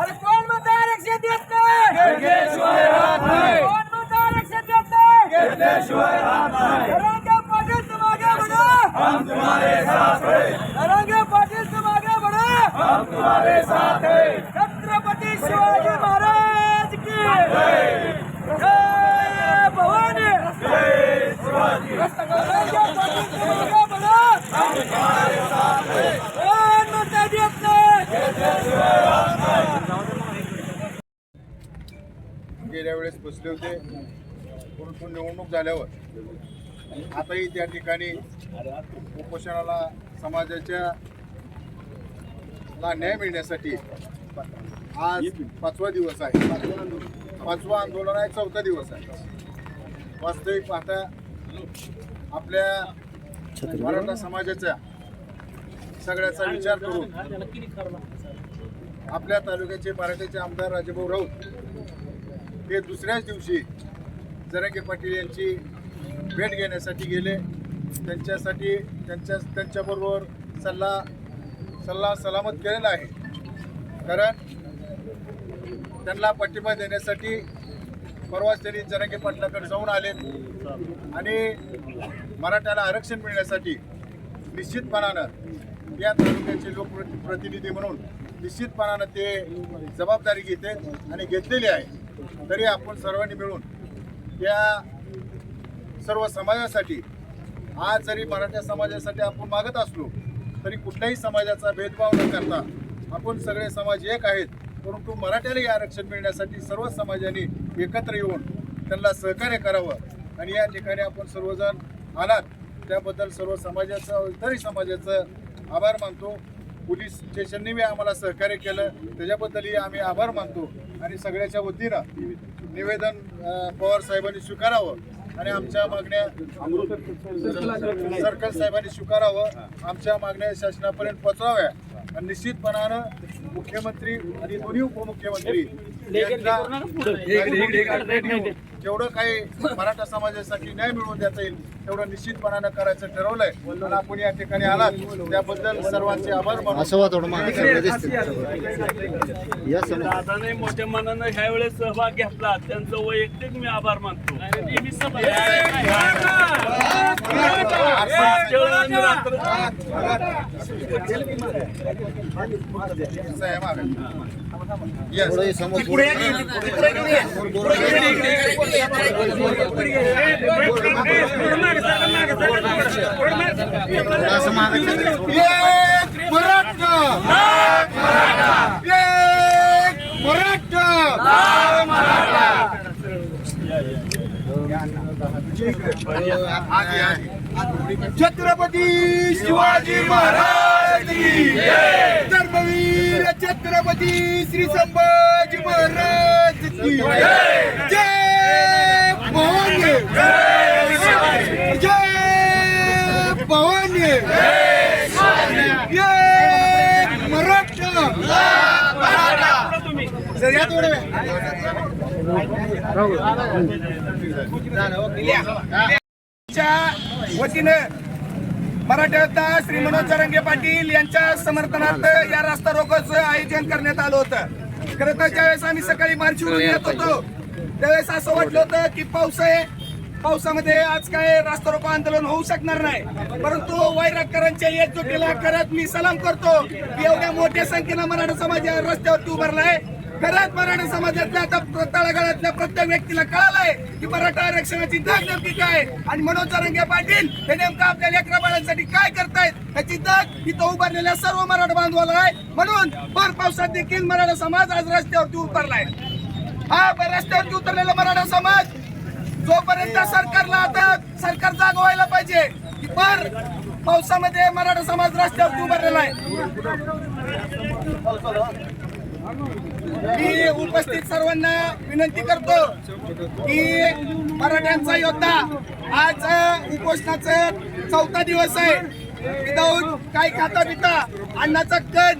अरे कोण म्हणता आरक्षण देत नाही? कोण म्हणता आरक्षण देत नाही? रंगे पाटील तुम आगे बढ़ो हम तुम्हारे साथ हैं. रंगे पाटील तुम आगे बढ़ो हम तुम्हारे साथ हैं. छत्रपति शिवाजी महाराज की बसले होते. परंतु निवडणूक झाल्यावर. आताही त्या ठिकाणी उपोषणाला समाजाच्या ला न्याय मिळण्यासाठी आज पाचवा दिवस आहे. पाचवा आंदोलन आहे चौथा दिवस आहे. वास्तविक पाहता आपल्या मराठा समाजाच्या सगळ्याचा विचार करून आपल्या तालुक्याचे मराठ्याचे आमदार राजेभाऊ राऊत ते दुसऱ्याच दिवशी जरांगे पाटील यांची भेट घेण्यासाठी गेले. त्यांच्यासाठी त्यांच्या त्यांच्याबरोबर सल्ला सल्ला सलामत केलेला आहे. कारण त्यांना पाठिंबा देण्यासाठी परवाच त्यांनी जरांगे पाटलाकडे जाऊन आले. आणि मराठ्याला आरक्षण मिळण्यासाठी निश्चितपणानं या तालुक्याचे लोकप्रतिनिधी म्हणून निश्चितपणानं ते जबाबदारी घेते आणि घेतलेली आहे. तरी आपण सर्वांनी मिळून या सर्व समाजासाठी आज जरी मराठा समाजासाठी आपण मागत असलो तरी कुठल्याही समाजाचा भेदभाव न करता आपण सगळे समाज एक आहेत. परंतु मराठ्यालाही आरक्षण मिळण्यासाठी सर्व समाजाने एकत्र येऊन त्यांना सहकार्य करावं. आणि या ठिकाणी आपण सर्वजण आलात. त्याबद्दल सर्व समाजाचं इतरही समाजाचं आभार मानतो. पोलीस स्टेशनने बी आम्हाला सहकार्य केलं त्याच्याबद्दलही आम्ही आभार मानतो आणि सगळ्याच्या वतीनं निवेदन पवार साहेबांनी स्वीकारावं आणि आमच्या मागण्या सर्कल साहेबांनी स्वीकारावं आमच्या मागण्या शासनापर्यंत पोहोचवाव्या आणि निश्चितपणानं मुख्यमंत्री आणि दोन्ही उपमुख्यमंत्री जेवढं काही मराठा समाजासाठी न्याय मिळवून देता येईल तेवढं निश्चितपणानं करायचं ठरवलंय. आणि आपण या ठिकाणी आलात त्याबद्दल सर्वांचे आभार मानतो. मोठ्या मनानं ह्या वेळेस सहभाग घेतला. त्यांचं वैयक्तिक मी आभार मानतो. मराठा. छत्रपती शिवाजी महाराज. धर्मवीर छत्रपती श्री संभाजी महाराज की जय. भवानी जय भवानी जय मराठा. सर वतीनं मराठा श्री मनोज जरंगे पाटील यांच्या समर्थनार्थ या रास्ता रोकोचं आयोजन करण्यात आलं होतं. खरं तर ज्यावेळेस आम्ही सकाळी मार्चवरून येत होतो त्यावेळेस असं वाटलं होतं की पाऊस आहे पावसामध्ये आज काय रास्ता रोको आंदोलन होऊ शकणार नाही. परंतु वैरागकरांच्या एकजुटीला करत मी सलाम करतो की एवढ्या मोठ्या संख्येनं मराठा समाज या रस्त्यावरती उभारलाय खरंच मराठा समाजातल्या आता तळागाळातल्या प्रत्येक व्यक्तीला कळालंय की मराठा आरक्षणाची दाग नक्की काय आणि मनोज जरंगे पाटील हे नेमकं आपल्या लेकरा बाळांसाठी काय करतायत? याची दाग इथं उभारलेल्या सर्व मराठा बांधवाला आहे. म्हणून भर पावसात देखील मराठा समाज आज रस्त्यावरती उतरलाय. हा रस्त्यावरती उतरलेला मराठा समाज जोपर्यंत सरकारला आता सरकार जाग व्हायला पाहिजे की भर पावसामध्ये मराठा समाज रस्त्यावरती उभारलेला आहे. मी उपस्थित सर्वांना विनंती करतो की मराठ्यांचा योद्धा आज उपोषणाचा चौथा दिवस आहे. विदाऊट काही खाता पिता अन्नाचा कण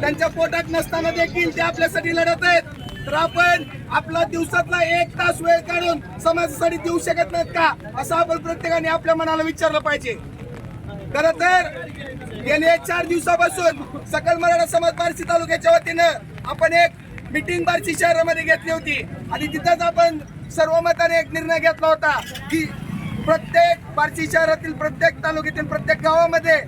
त्यांच्या पोटात नसताना देखील ते आपल्यासाठी लढत आहेत. तर आपण आपला दिवसातला एक तास वेळ काढून समाजासाठी देऊ शकत नाहीत का? असं आपण प्रत्येकाने आपल्या मनाला विचारलं पाहिजे. खरं तर गेले चार दिवसापासून सकल मराठा समाज बार्शी तालुक्याच्या वतीनं आपण एक मिटिंग बार्शी शहरामध्ये घेतली होती. आणि तिथंच आपण सर्व मताने एक निर्णय घेतला होता की प्रत्येक बार्शी शहरातील प्रत्येक तालुक्यातील प्रत्येक गावामध्ये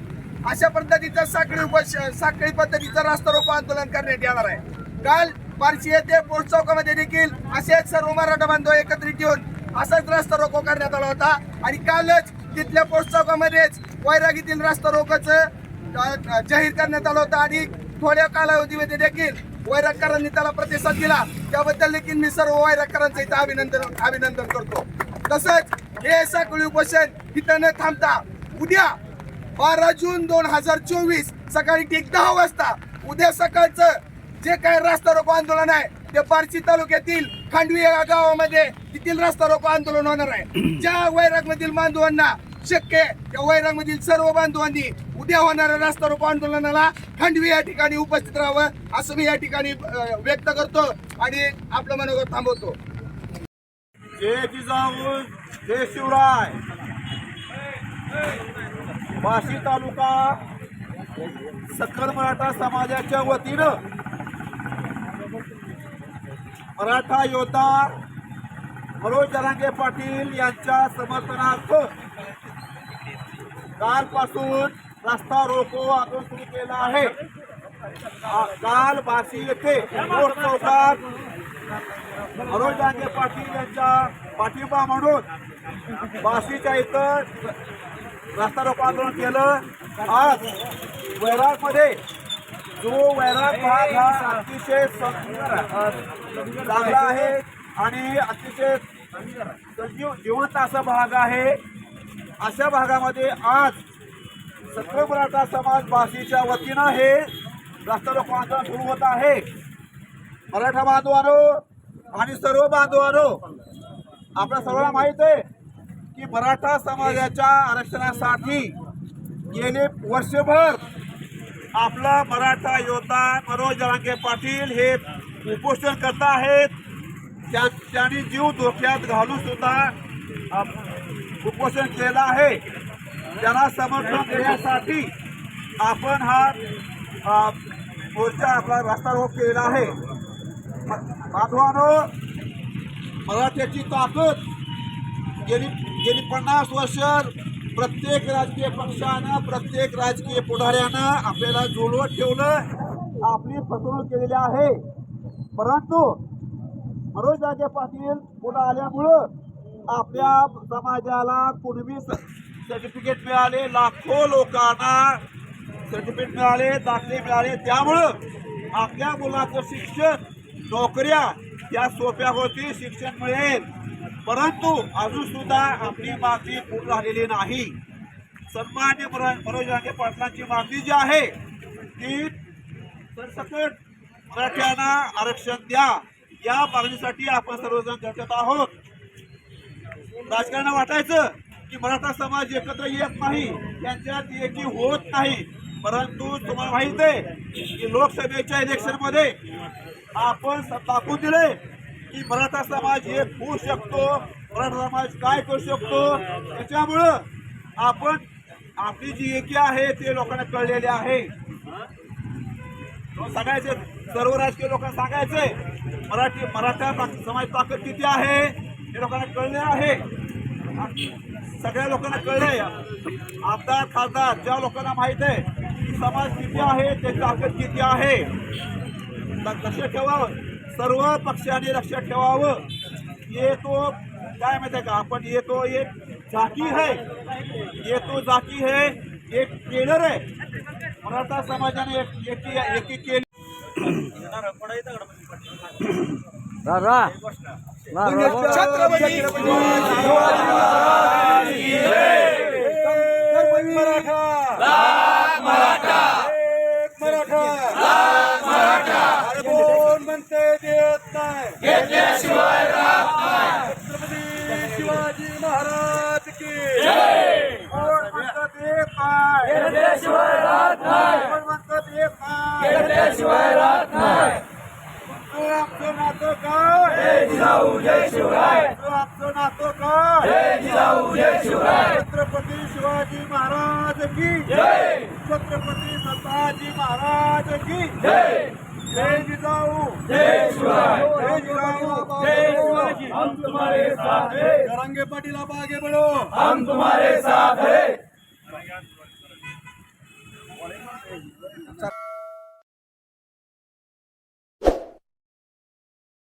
अशा पद्धतीचं साखळी उप साखळी पद्धतीचं रास्ता रोको आंदोलन करण्यात येणार आहे. काल बार्शी येथे पोस्ट चौकामध्ये देखील असेच सर्व मराठा बांधव एकत्रित येऊन असाच रास्ता रोको करण्यात आला होता. आणि कालच तिथल्या पोस्ट चौकामध्येच वैरागीतील रास्ता रोकोचं जाहीर करण्यात आलं होतं आणि थोड्या कालावधीमध्ये देखील वैरागकरांनी त्याला प्रतिसाद दिला. त्याबद्दल देखील मी सर्व वैरागकरांचं इथं अभिनंदन अभिनंदन करतो. तसंच हे सगळी उपोषण इथं न थांबता उद्या बारा जून दोन हजार चोवीस सकाळी ठीक दहा वाजता उद्या सकाळचं जे काय रास्ता रोको आंदोलन आहे ते बार्शी तालुक्यातील खांडवी या गावामध्ये तिथील रास्ता रोको आंदोलन होणार आहे. ज्या वैराग मधील बांधवांना शक्य त्या वैराग मधील सर्व बांधवांनी उद्या होणाऱ्या रास्ता रोको आंदोलनाला खांडवी या ठिकाणी उपस्थित राहावं असं मी या ठिकाणी व्यक्त करतो आणि आपलं मनोगत थांबवतो. जय जिजाऊ जय शिवराय. वाशी तालुका सकल मराठा समाजाच्या वतीनं मराठा योद्धा मनोज जरांगे पाटील यांच्या समर्थनार्थ कालपासून रस्ता रोको आंदोलन सुरू केलं आहे. काल बाशी येथे कोर्ट चौकात मनोज डांगे पाटील यांच्या पाठिंबा म्हणून बाशीच्या इथं रस्ता रोको आंदोलन केलं. आज वैरागमध्ये जो वैराग भाग हा अतिशय चांगला आहे आणि अतिशय सजीव जिवंत असा भाग आहे. अशा भागामध्ये आज सत्र मराठा समाज बाशीच्या वतीनं हे रस्ता आंदोलन सुरू होत आहे. मराठा बांधवानो आणि सर्व बांधवानो आपल्या सर्वांना माहीत आहे की मराठा समाजाच्या आरक्षणासाठी गेले वर्षभर आपला मराठा योद्धा मनोज जरांगे पाटील हे उपोषण करत आहेत. त्या त्यांनी जीव धोक्यात घालून सुद्धा उपोषण केलं आहे. त्याला समर्थन देण्यासाठी आपण हा मोर्चा आपला रस्ता रोक केलेला आहे. बांधवानो मराठ्याची ताकद गेली गेली पन्नास वर्ष प्रत्येक राजकीय पक्षानं प्रत्येक राजकीय पुढाऱ्यानं आपल्याला जुळवत ठेवलं आपली फसवणूक केलेली आहे. परंतु मनोज राजे पाटील पुढं आल्यामुळं आपल्या समाजाला कुणबी सर्टिफिकेट मिळाले लाखो लोकांना सर्टिफिकेट मिळाले दाखले मिळाले. त्यामुळं आपल्या मुलाचं शिक्षण नोकऱ्या या सोप्या होती शिक्षण मिळेल. परंतु अजून सुद्धा आपली मागणी पूर्ण झालेली नाही. सन्मान्य मरा- मनोज रांगे पाटलांची मागणी जी आहे ती सरसकट मराठ्यांना आरक्षण द्या. या मागणीसाठी आपण सर्वजण झटत आहोत. राजकारण्यांना वाटायचं. की मराठा समाज एकत्र येत नाही त्यांच्यात एकी होत नाही. परंतु तुम्हाला माहीत आहे की लोकसभेच्या इलेक्शनमध्ये आपण दाखवून दिले की मराठा समाज हे होऊ शकतो. मराठा समाज काय करू शकतो? त्याच्यामुळं आपण आपली जी एकी आहे ते लोकांना कळलेले आहे. सांगायचे सर्व राजकीय लोकांना सांगायचे मराठी मराठा ताक- समाज ताकद किती आहे हे लोकांना कळले आहे. सगळ्या लोकांना कळले आमदार खासदार ज्या लोकांना माहीत आहे की समाज किती आहे त्याची ताकद किती आहे ल- लक्षात ठेवावं. सर्व पक्षांनी लक्षात ठेवावं. येतो काय माहिती आहे का? आपण येतो एक झाकी है. येतो झाकी है. एक ट्रेलर आहे. मराठा समाजाने एक एकी एकी केली. छत्रपती छत्रपती मराठा. मराठा. एक मराठा. अरे कोण म्हणते देत नाही. छत्रपती शिवाजी महाराज की काय जय शिवराय. तू आमचं नातं काय? छत्रपती शिवाजी महाराज की? जय. छत्रपती संभाजी महाराज की? जय. जय जिजाऊ. जय शिवाय जय जिजाऊ. जय शिवाजी. हम तुम्हारे साथ हैं. जरांगे पाटील आप आगे बढ़ो. हम तुम्हारे साथ हैं.